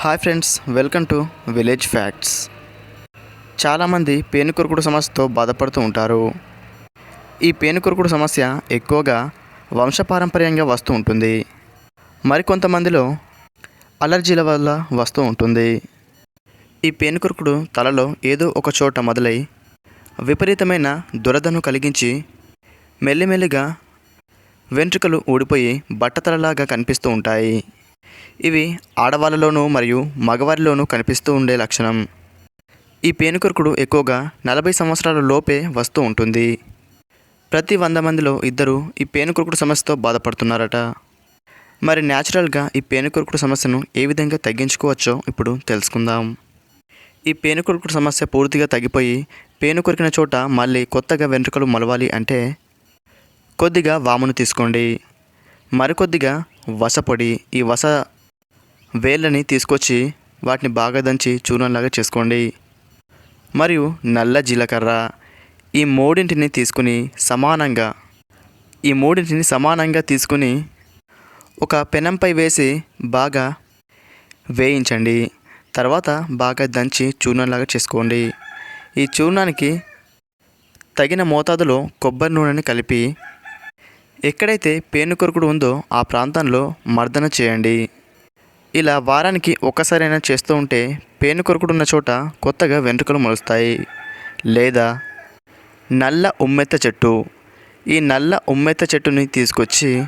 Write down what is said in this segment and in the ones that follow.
Hi friends welcome to village facts. చాలామంది పేనుకొరుకుడు సమస్యతో బాధపడుతూ ఉంటారు. ఈ పేనుకొరుకుడు సమస్య ఎక్కువగా వంశపారంపర్యంగా వస్తూ ఉంటుంది. మరికొంతమందిలో అలర్జీల వల్ల వస్తూ ఉంటుంది. ఈ పేనుకొరుకుడు తలలో ఏదో ఒక చోట మొదలై విపరీతమైన దురదను కలిగించి మెల్లిమెల్లిగా వెంట్రుకలు ఊడిపోయి బట్టతలలాగా కనిపిస్తూ ఉంటాయి. ఇవి ఆడవాళ్ళలోనూ మరియు మగవారిలోనూ కనిపిస్తూ ఉండే లక్షణం. ఈ పేనుకొరకుడు ఎక్కువగా నలభై సంవత్సరాల లోపే వస్తూ ఉంటుంది. ప్రతి వంద మందిలో ఇద్దరు ఈ పేనుకొరకుడు సమస్యతో బాధపడుతున్నారట. మరి న్యాచురల్గా ఈ పేనుకొరకుడు సమస్యను ఏ విధంగా తగ్గించుకోవచ్చో ఇప్పుడు తెలుసుకుందాం. ఈ పేనుకొరకుడు సమస్య పూర్తిగా తగ్గిపోయి పేనుకొరికిన చోట మళ్ళీ కొత్తగా వెంట్రుకలు మొలవాలి అంటే కొద్దిగా వామును తీసుకోండి. మరికొద్దిగా వసపొడి ఈ వస వేళ్ళని తీసుకొచ్చి వాటిని బాగా దంచి చూర్ణంలాగా చేసుకోండి. మరియు నల్ల జీలకర్ర ఈ మూడింటిని తీసుకుని సమానంగా ఈ మూడింటిని సమానంగా తీసుకుని ఒక పెనంపై వేసి బాగా వేయించండి. తర్వాత బాగా దంచి చూర్ణంలాగా చేసుకోండి. ఈ చూర్ణానికి తగిన మోతాదులో కొబ్బరి నూనెని కలిపి ఎక్కడైతే పేనుకొరుకుడు ఉందో ఆ ప్రాంతంలో మర్దన చేయండి. ఇలా వారానికి ఒక్కసారైనా చేస్తూ ఉంటే పేనుకొరుకుడు ఉన్న చోట కొత్తగా వెంట్రుకలు మొలుస్తాయి. లేదా నల్ల ఉమ్మెత్త చెట్టు. ఈ నల్ల ఉమ్మెత్త చెట్టుని తీసుకొచ్చి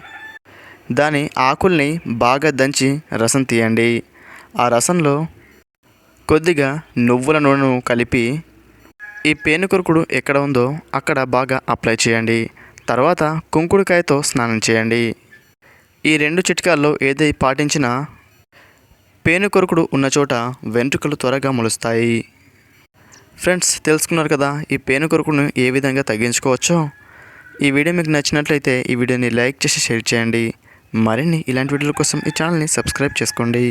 దాని ఆకుల్ని బాగా దంచి రసం తీయండి. ఆ రసంలో కొద్దిగా నువ్వుల నూనెను కలిపి ఈ పేనుకొరుకుడు ఎక్కడ ఉందో అక్కడ బాగా అప్లై చేయండి. తర్వాత కుంకుడుకాయతో స్నానం చేయండి. ఈ రెండు చిట్కాల్లో ఏదై పాటించినా పేనుకొరుకుడు ఉన్న చోట వెంట్రుకలు త్వరగా మొలుస్తాయి. ఫ్రెండ్స్ తెలుసుకున్నారు కదా ఈ పేనుకొరుకును ఏ విధంగా తగ్గించుకోవచ్చో? ఈ వీడియో మీకు నచ్చినట్లయితే ఈ వీడియోని లైక్ చేసి షేర్ చేయండి. మరిన్ని ఇలాంటి వీడియోల కోసం ఈ ఛానల్ని సబ్స్క్రైబ్ చేసుకోండి.